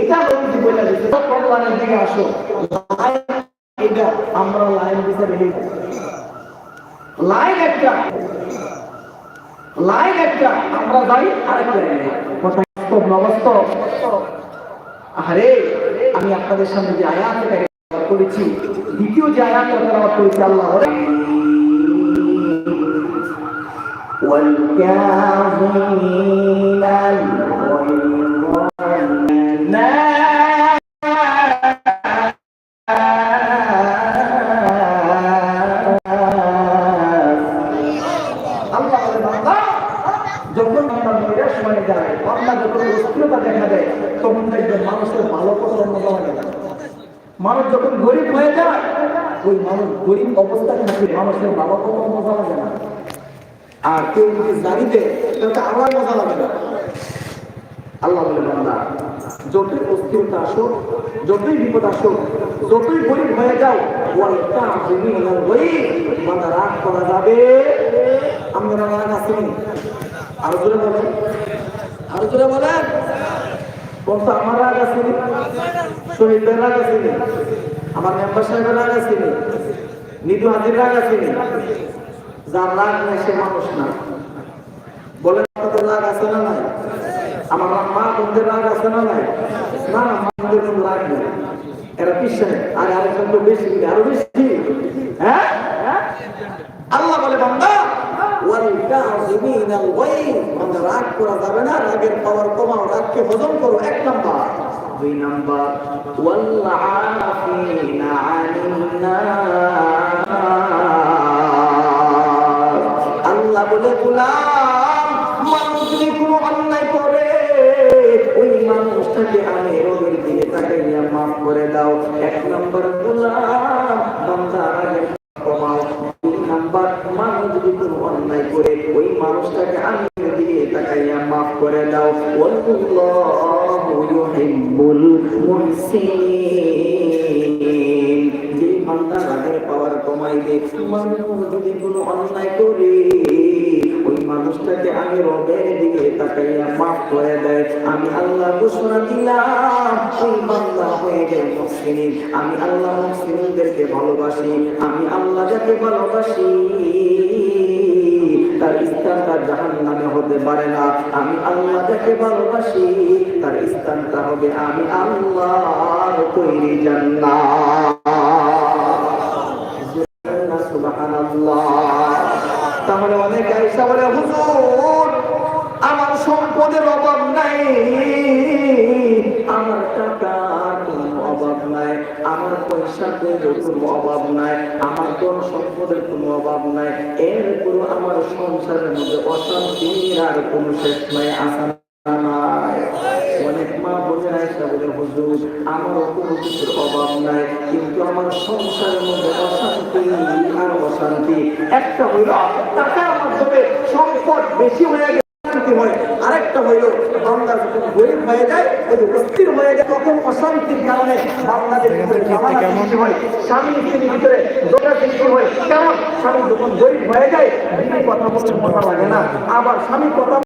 এটা নবীজি বলে দিচ্ছে কল্যাণের দিকে আসো লাইন এটা আমরা লাইন দিতে রেখে লাইন একটা লাইন একটা আমরা যাই আরেকটা লাইনে কথা বাস্তব না বাস্তব আরে আমি আপনাদের সামনে যে আয়াত করেছি দ্বিতীয় যে আয়াত তেলাওয়াত করেছি আল্লাহ والكاظمين যখন আপনার নিরাশ হয়ে যায়, আপনার যখন অস্থিরতা দেখা দেয়, তখন দেখবেন মানুষের ভালো মজা লাগে না মানুষ যখন গরিব হয়ে যায়, ওই মানুষ গরিব অবস্থায় থাকে, মানুষের ভালো কথা মজা লাগে না। আর কেউ যদি দেয়, তাহলে আমার মজা লাগে না। আল্লাহ বলে, বান্দা, যতই অস্থিরতা আসুক, যতই বিপদ আসুক, যতই গরিব হয়ে যাও ওয়ালটা জমি বান্দা, রাগ করা যাবে? আমরা রাগ আসেনি আরও জোরে বলেন। আরও জোরে বলেন। বলতো, আমার রাগ শহীদদের রাগ আসেনি আমার মেম্বার সাহেবের রাগ নিদু হাজির রাগ আসেনি যার রাগ নেই, সে মানুষ না। বলেন, আপনাদের রাগ আছে না নাই? আমার মা বোনদের রাগ আছে না নাই? না না মাদের কোনো রাগ নেই। এরা পিছনে আর আরেকজন তো বেশি, আরও বেশি। হ্যাঁ? আল্লাহ বলে, বান্দা। রাগ করা যাবে না রাগের পাওয়ার কমাও রাগকে হজম করো এক নাম্বার। দুই আল্লাহ বলে গোলাম মানুষ যদি কোনো অন্যায় করে ওই মানুষটাকে আমি রোগের দিকে তাকাইয়া মাফ করে দাও। এক নম্বর গোলাম বান্দা রাগের কমাও দুই নাম্বার মানুষ যদি কোনো অন্যায় করে ওই মানুষটাকে আমি দিকে তাকাইয়া মাফ করে দাও। ওয়াল্লাহু ইউহিব্বুল যে বান্দা রাগের পাওয়ার কমাই দে মানুষ যদি কোনো অন্যায় করে, ওই মানুষটাকে আমি রবের দিকে তাকাইয়া মাফ করে দেয়। আমি আল্লাহ ঘোষণা দিলাম, ওই বান্দা হয়ে যায় মুসলিম আমি আল্লাহ মুসলিমদেরকে ভালোবাসি, আমি আল্লাহ যাকে ভালোবাসি। স্থানটা জাহান নামে হতে পারে না। আমি আল্লাহ যাকে ভালোবাসি, তার স্থানটা হবে আমি আল্লাহ তৈরি সুবহানাল্লাহ। তাহলে অনেক আইসা হুজুর, আমার সম্পদের অভাব নাই। আমার নাই আমার পয়সার কোনো অভাব নাই, আমার কোন সম্পদের কোনো অভাব নাই এরপর আমার সংসারের মধ্যে অশান্তির আর কোনো শেষ নাই নাই। কোনো অশান্তি অশান্তি। একটা সম্পদ বেশি আরেকটা হইল যখন গরিব হয়ে যায় ওই অস্থির হয়ে যায় তখন অশান্তির কারণে বাংলাদেশ ভিতরে সৃষ্টি হয় স্বামী স্ত্রীর ভিতরে দোটা সৃষ্টি হয়। কেমন? স্বামী যখন গরিব হয়ে যায় কথা বলতে মজা লাগে না। আবার স্বামী কথা